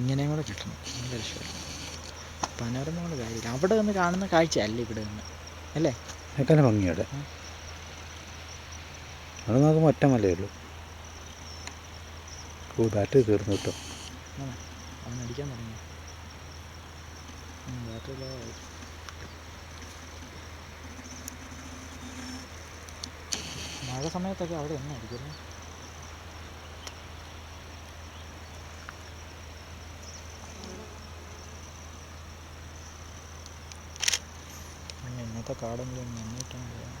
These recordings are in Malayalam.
ഇങ്ങനെയും കൂടെ കിട്ടണം. നല്ല രക്ഷമാണ് പനോരമ കൊണ്ട് കാര്യമില്ല അവിടെ നിന്ന് കാണുന്ന കാഴ്ച അല്ല ഇവിടെ നിന്ന്? അല്ലേ? ഏറ്റവും ഭംഗിയുടെ. അവിടെ നോക്കുമ്പോൾ ഒറ്റ മലയുള്ളൂ ഉള്ളൂ. ഓ ബാറ്റ് തീർന്നു കിട്ടും. അവൻ അടിക്കാൻ തുടങ്ങി. ബാറ്ററി മഴ സമയത്തൊക്കെ അവിടെ ഒന്നും അടിക്കല്ലേ. പിന്നെ ഇന്നത്തെ കാടെങ്കിലും നന്നായിട്ടാണ് പോകാൻ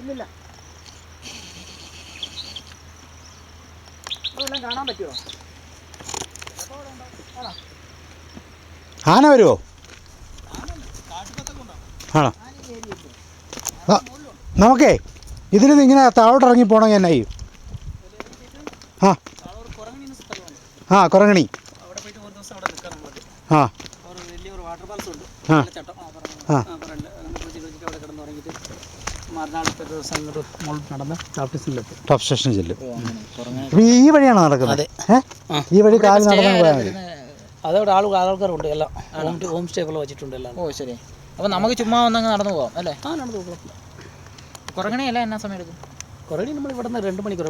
ഇല്ലില്ല. കാണാൻ പറ്റുമോ ആന വരുമോ ആണോ? ആ, നമുക്കേ ഇതിൽ നിന്ന് ഇങ്ങനെ താഴോട്ട് ഇറങ്ങി പോകണമെങ്കിൽ എന്നാ ചെയ്യും? ആ. ആ കുറങ്ങണി അവിടെ പോയിട്ട് ഒരു ദിവസം അവിടെ നിൽക്കാം നമ്മളത് ആ. ആ. മറുനാളത്തെ ദിവസം ഇങ്ങോട്ട് മുകളിൽ നടന്ന് ടോപ്പ് സ്റ്റേഷൻ ചെല്ലും. ഓ അങ്ങനെ അപ്പോൾ ഈ വഴിയാണോ നടക്കുന്നത്? ഏ? ഈ വഴി കാൽ നടക്കാൻ പോയാൽ മതി. അതവിടെ ആൾ ആൾക്കാരുണ്ട് എല്ലാം. ഹോം ഹോം സ്റ്റേ വെച്ചിട്ടുണ്ട് എല്ലാം. ഓ ശരി. അപ്പോൾ നമുക്ക് ചുമ്മാ വന്നങ്ങ് നടന്നു പോകാം അല്ലേ? ആ നടന്നു പോകണം കുറങ്ങണിയല്ല എന്നാ സമയം എടുക്കും? കുറങ്ങണി നമ്മൾ ഇവിടെ നിന്ന് രണ്ട് മണിക്കൂർ